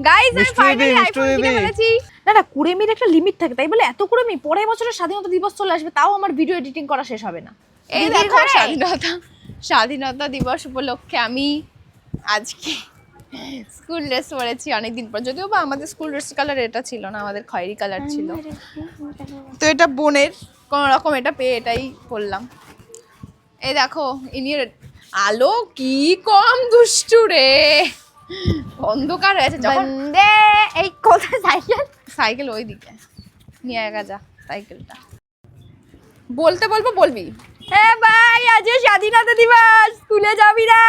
Guys আমি finally iPhone কিনে ফেলেছি। না না কুড়েমির একটা লিমিট থাকে তাই বলে? এত কুড়েমি পরের বছরের স্বাধীনতা দিবস চলে আসবে তাও আমার ভিডিও এডিটিং করা শেষ হবে না। এই দেখো স্বাধীনতা স্বাধীনতা দিবস উপলক্ষে আমি আজকে স্কুল ড্রেস পরেছি অনেকদিন পর। যদিও বা আমাদের স্কুল ড্রেস কালার এটা ছিল না আমাদের খয়েরি কালার ছিল। তো এটা বোনের? কোন রকম এটা পেয়ে এটাই পরলাম। এই দেখো ইনির আলো কি কম দুষ্টু রে। অন্ধকার হয়েছে যখন এই কোথায় সাইকেল? সাইকেল ওই দিকে নিয়ে একা যা সাইকেলটা। বলতে বলব বলবি? এ ভাই আজ স্বাধীনতা দিবস স্কুলে যাবি না?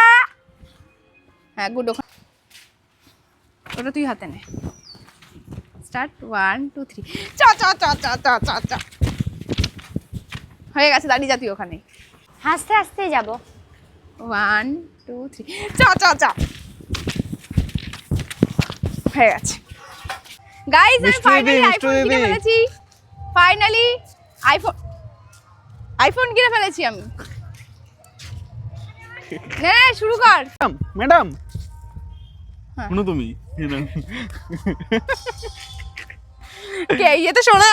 হ্যাঁ গুড ওখানে। ওটা তুই হাতে নে। Start one two three. চ চ চ চ চ চ চ। হয়ে গেছে দাঁড়িয়ে যা তুই ওখানে। হাসতে হাসতে যাব। One two three. চ চ চ। হয়ে গেছে গাইস আমি ফাইনালি আইফোন কিনে ফেলেছি। ফাইনালি আইফোন আইফোন কিনে ফেলেছি আমি। নে শুরু কর। ম্যাডাম হ্যাঁ। শুনো তুমি। কে ইয়ে তো শোনা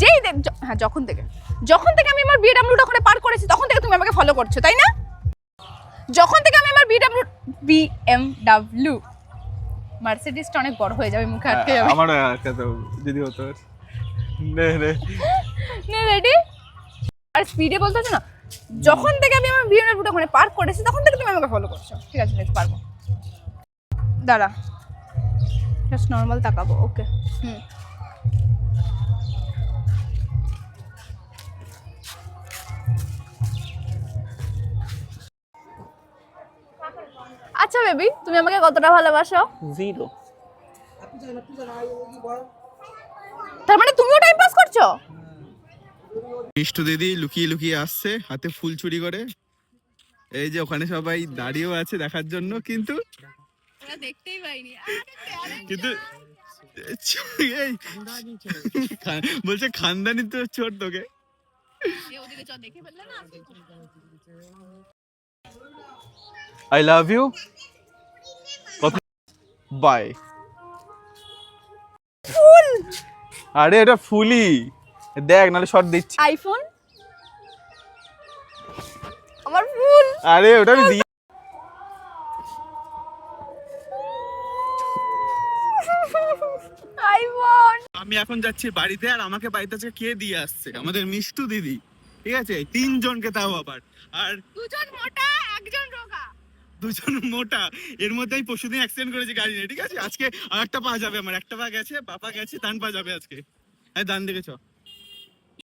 যেই দেখ হ্যাঁ যখন থেকে। যখন থেকে আমি আমার বিএডব্লিউটা ওখানে পার করেছি তখন থেকে তুমি আমাকে ফলো করছ তাই না? যখন থেকে আমি আমার বিএডব্লিউ বিএমডব্লিউ মার্সিডিসটা অনেক বড় হয়ে যাবে মুখে আটকে যাবে। আমার আটকে তো যদি হতো। নে নে। নে রেডি আর স্পিডে বলতে হচ্ছে না যখন থেকে আমি আমার বিএমডব্লিউটা ওখানে পার করেছি তখন থেকে তুমি আমাকে ফলো করছ। ঠিক আছে নেক্সট পারব। দাঁড়া জাস্ট নর্মাল তাকাবো ওকে হুম। আচ্ছা বেবি তুমি আমাকে কতটা ভালোবাসো? জিরো তার মানে তুমিও টাইম পাস করছ? মিষ্টু দিদি লুকিয়ে লুকিয়ে আসছে হাতে ফুল চুরি করে। এই যে ওখানে সবাই দাঁড়িয়েও আছে দেখার জন্য কিন্তু দেখতেই পাইনি। কিন্তু বলছে খানদানি তো চোর তোকে। আই লাভ ইউ বাই আরে এটা ফুলি দেখ নাহলে শর্ট দিচ্ছি। আইফোন আমার ফুল! আরে ওটা আমি দিই আইফোন আমি এখন যাচ্ছি বাড়িতে আর আমাকে বাড়িতে আজকে কে দিয়ে আসছে? আমাদের মিষ্টু দিদি। ঠিক আছে? তিনজনকে তাও আবার। আর দুজন মোটা একজন রোগা। দুজন মোটা। এর মধ্যে আমি পরশুদিন অ্যাক্সিডেন্ট করেছি, গাড়ি নিয়ে, ঠিক আছে? আজকে আর একটা পা যাবে আমার, একটা পা গেছে বাবা গেছে ডান পা যাবে আজকে। হ্যাঁ ডান চ।